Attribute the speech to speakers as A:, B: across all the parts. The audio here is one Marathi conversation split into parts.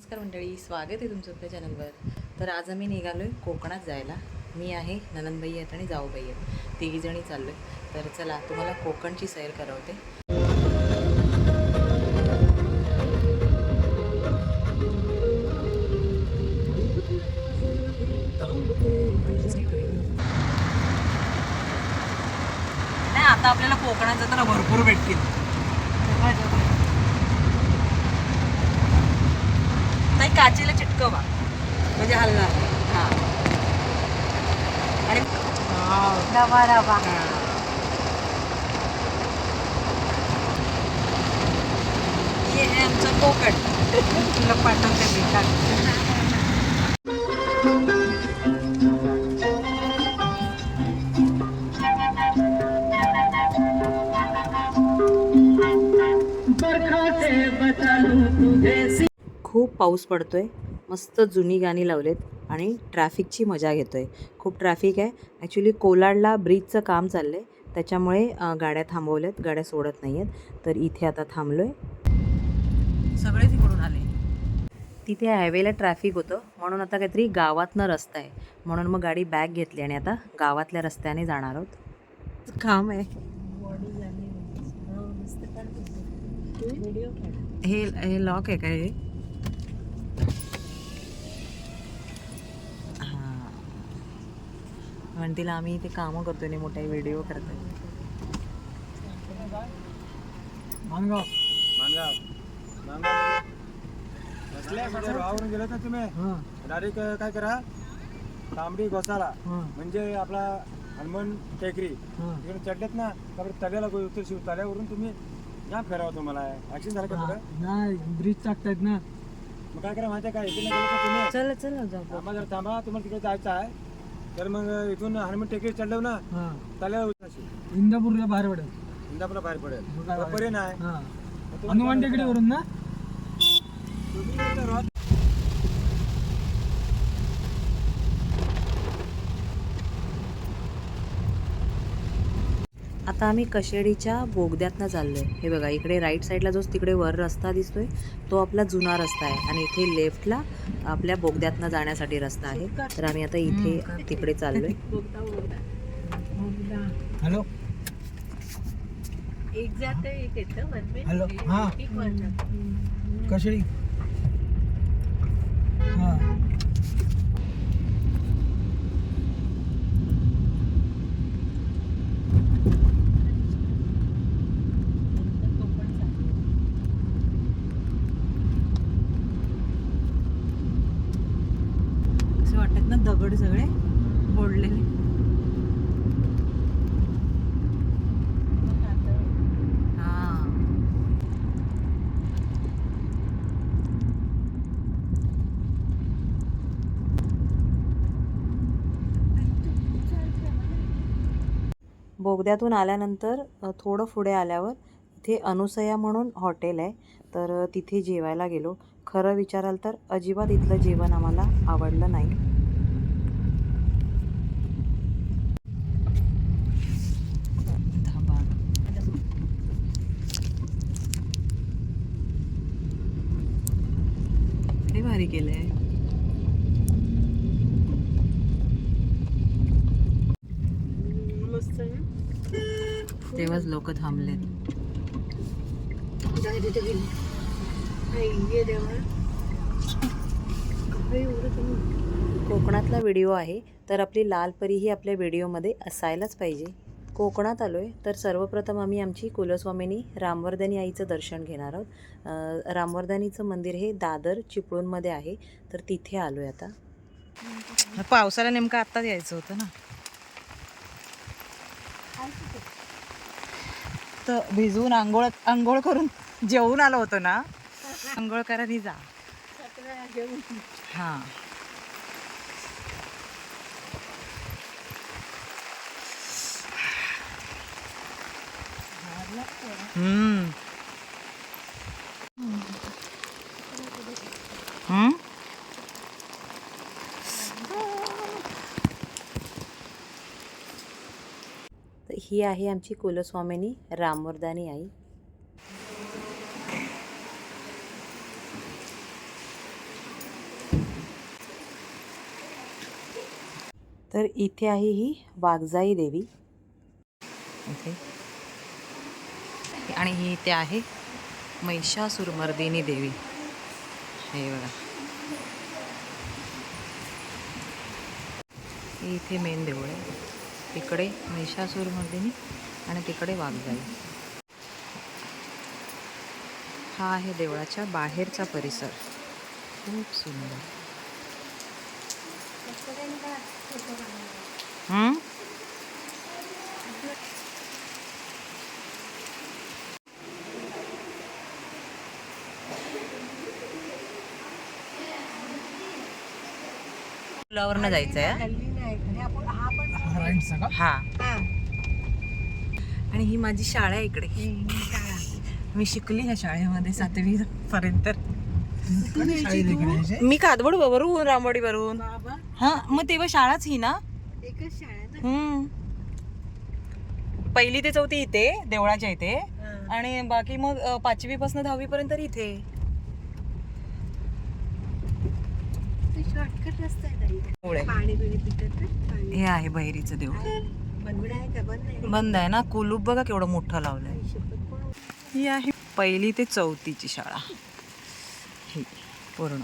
A: नमस्कार मंडळी स्वागत आहे तुमचं आपल्या चॅनलवर. तर आज आम्ही निघालो आहे कोकणात जायला. मी आहे ननंदबाई आहेत आणि जाऊबाई आहेत. तिघीजणी चाललो आहे तर चला तुम्हाला कोकणची सैर करवते. नाही आता आपल्याला कोकणात जाताना भरपूर भेटतील नाही काचेला चिटकवा. म्हणजे हलणार. हा. आणि
B: रवा रवा.
A: हे. आहे आमचं कोकण.
B: तुला पाठवते मी पाऊस
A: पडतो पाऊस पडतोय. मस्त जुनी गाणी लावलेत आणि ट्रॅफिकची मजा घेतोय. खूप ट्रॅफिक आहे. ॲक्च्युली कोलाडला ब्रिजचं काम चाललं आहे त्याच्यामुळे गाड्या थांबवल्यात. गाड्या सोडत नाही आहेत तर इथे आता थांबलो आहे सगळे तिकडून आले. तिथे हायवेला ट्रॅफिक होतं. म्हणून आता काहीतरी गावातनं रस्ता आहे. म्हणून मग गाडी बॅग घेतली आणि आता गावातल्या रस्त्याने जाणार आहोत. काम आहे. हे हे लॉक आहे का हे? म्हणतील आम्ही इथे कामं करतोय आणि मोठे व्हिडिओ करतोय.
C: मानगाव मानगाव मानगाव वावरून गेलो तुम्ही? डायरेक्ट काय करा? तांबडी घोसाळा म्हणजे आपला हनुमान टेकरी. तिकडे चढलेत ना त्याकडे तल्याला उतर शिव तल्यावरून तुम्ही या फिरावं तुम्हाला. ऍक्सिडेंट झालं का
D: नाही ब्रिज टाकतायत ना.
C: मग काय करा माहिती आहे का? इकडे गेलो का तुम्ही?
A: चल चल जाऊ.
C: थांबा जरा थांबा. तुम्हाला तिकडे जायचं आहे. तर मग इथून हनुमान टेकरी चढलो ना
D: हा.
C: उतरायची
D: इंदापूरला बाहेर पडेल.
C: इंदापूरला बाहेर पडेल.
D: मग काय
C: आहे
D: हनुमान टेकडीवरून ना
C: तुम्ही इथं राहत
A: आता आम्ही कशेडीच्या बोगद्यातनं चाललोय. हे बघा इकडे राईट साईडला जो तिकडे वर रस्ता दिसतोय तो आपला जुना रस्ता आहे आणि इथे लेफ्टला आपल्या बोगद्यातनं जाण्यासाठी रस्ता आहे. तर आम्ही आता इथे तिकडे चाललोय.
D: हॅलो.
B: एक जाते एक येतं वन वे
D: हॅलो. हा.
B: एक वरनं.
D: कशी हा
A: असे वाटत ना दगड सगळे फोडलेले बोगद्यातून आल्यानंतर थोडं पुढे आल्यावर इथे अनुसया म्हणून हॉटेल आहे. तर तिथे जेवायला गेलो. खरं विचाराल तर अजिबात इथलं जेवण आम्हाला आवडलं नाही. भारी
B: मस्त ना?
A: तेव्हाच लोक थांबलेत.
B: दे, तिथे गेली. आई, देवा.
A: कोकणातला व्हिडिओ आहे तर आपली लाल परी ही आपल्या व्हिडिओमध्ये असायलाच पाहिजे. कोकणात आलो आहे तर सर्वप्रथम आम्ही आमची कुलस्वामिनी रामवर्धनी आईचं दर्शन घेणार आहोत. रामवर्धनीचं मंदिर हे दादर चिपळूणमध्ये आहे तर तिथे आलो आहे आता पावसाला नेमकं आत्ताच यायचं होतं ना. तर भिजवून आंघोळ आंघोळ करून जेवून आलो होतो ना. आंघोळ करा जा. हां. ही आहे आमची कुलस्वामिनी रामवर्दानी आई. तर इथे आहे ही वाघजाई देवी. Okay. आहे आणि ही इथे आहे महिषासुरमर्दिनी देवी. हे बघा. ही इथे मेन देऊळ आहे. तिकडे महिषासुरमर्दिनी आणि तिकडे वाघजाई. हा आहे देवळाच्या बाहेरचा परिसर. खूप सुंदर. पुलावरनं जायचं आहे
B: हा
A: हा
B: हा.
A: आणि ही माझी शाळा आहे इकडे.
B: शाळा
A: मी शिकली ह्या शाळेमध्ये सातवी पर्यंत. मी कादवड वरून रामवाडी वरून हा मग तेव्हा शाळाच ही ना? पहिली ते चौथी इथे देवळाच्या इथे. आणि बाकी मग अ, पाचवीपासून दहावी पर्यंत इथे.
B: शॉर्टकट रस्ता आहे पाणी बिणी
A: हे आहे बहिरीचं देऊळ.
B: बंद आहे का? बंद आहे.
A: बंद आहे ना? कुलूप बघा केवढं मोठं लावलंय. ही आहे पहिली ते चौथीची शाळा. ही पूर्ण.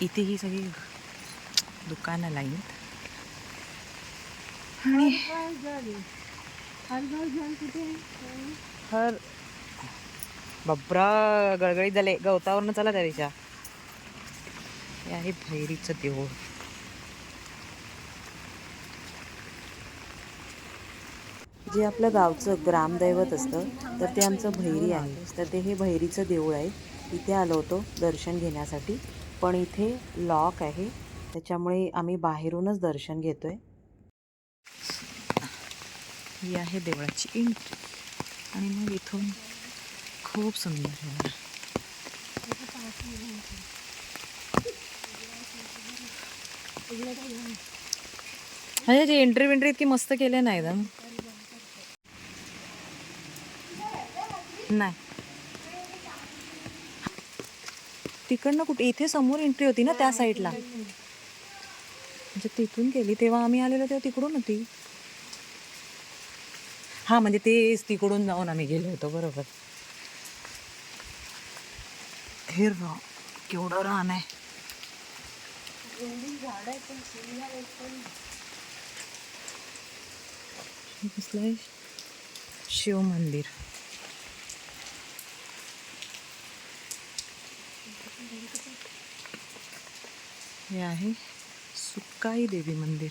A: इथे ही सगळी दुकानं लाईन. आणि? हर बब्रा गळगळीत झाले. गवतावरनं चला त्या दिशा. हे आहे भैरीचं देऊळ. जे आपलं गावचं ग्रामदैवत असतं तर ते आमचं भैरी आहे. तर ते हे भैरीचं देऊळ आहे. इथे आलो होतो दर्शन घेण्यासाठी. पण इथे लॉक आहे. त्याच्यामुळे आम्ही बाहेरूनच दर्शन घेतो आहे ही आहे देवळाची इंट आणि मग इथून खूप सुंदर आहे बघा. अरे जे एंट्री विंट्री इतकी मस्त केले नाही एकदम. नाही. तिकडनं कुठे इथे समोर एंट्री होती ना त्या साईडला म्हणजे तिथून गेली तेव्हा आम्ही आलेलो तेव्हा तिकडून होती. हा म्हणजे तेच तिकडून जाऊन आम्ही गेलो होतो बरोबर. हे केवढं रान आहे. हे आहे? शिव मंदिर. हे आहे सुक्काई देवी मंदिर.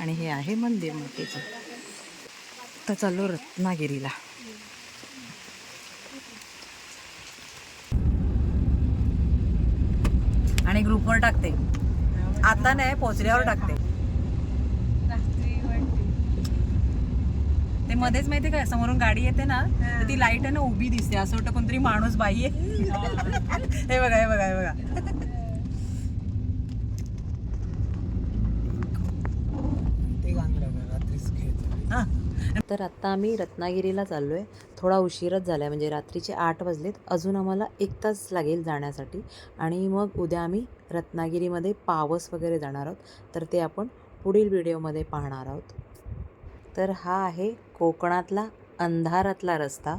A: आणि हे आहे मंदिर मातेचं. तर चाललो रत्नागिरीला. आणि ग्रुपवर टाकते. आता नाही पोचल्यावर टाकते. ते मध्येच माहिती काय समोरून गाडी येते ना तर ती लाइट आहे ना उभी दिसते. असं वाटतं कोणतरी माणूस बाई आहे. हे बघा हे बघा हे बघा
D: ते गाणं लागा रात्रीच खेळ
A: तर आत्ता आम्ही रत्नागिरीला चाललो आहे थोडा उशीरच झाला आहे म्हणजे रात्रीचे आठ वाजलेत. अजून आम्हाला एक तास लागेल जाण्यासाठी. आणि मग उद्या आम्ही रत्नागिरीमध्ये पावस वगैरे जाणार आहोत. तर ते आपण पुढील व्हिडिओमध्ये पाहणार आहोत. तर हा आहे कोकणातला अंधारातला रस्ता.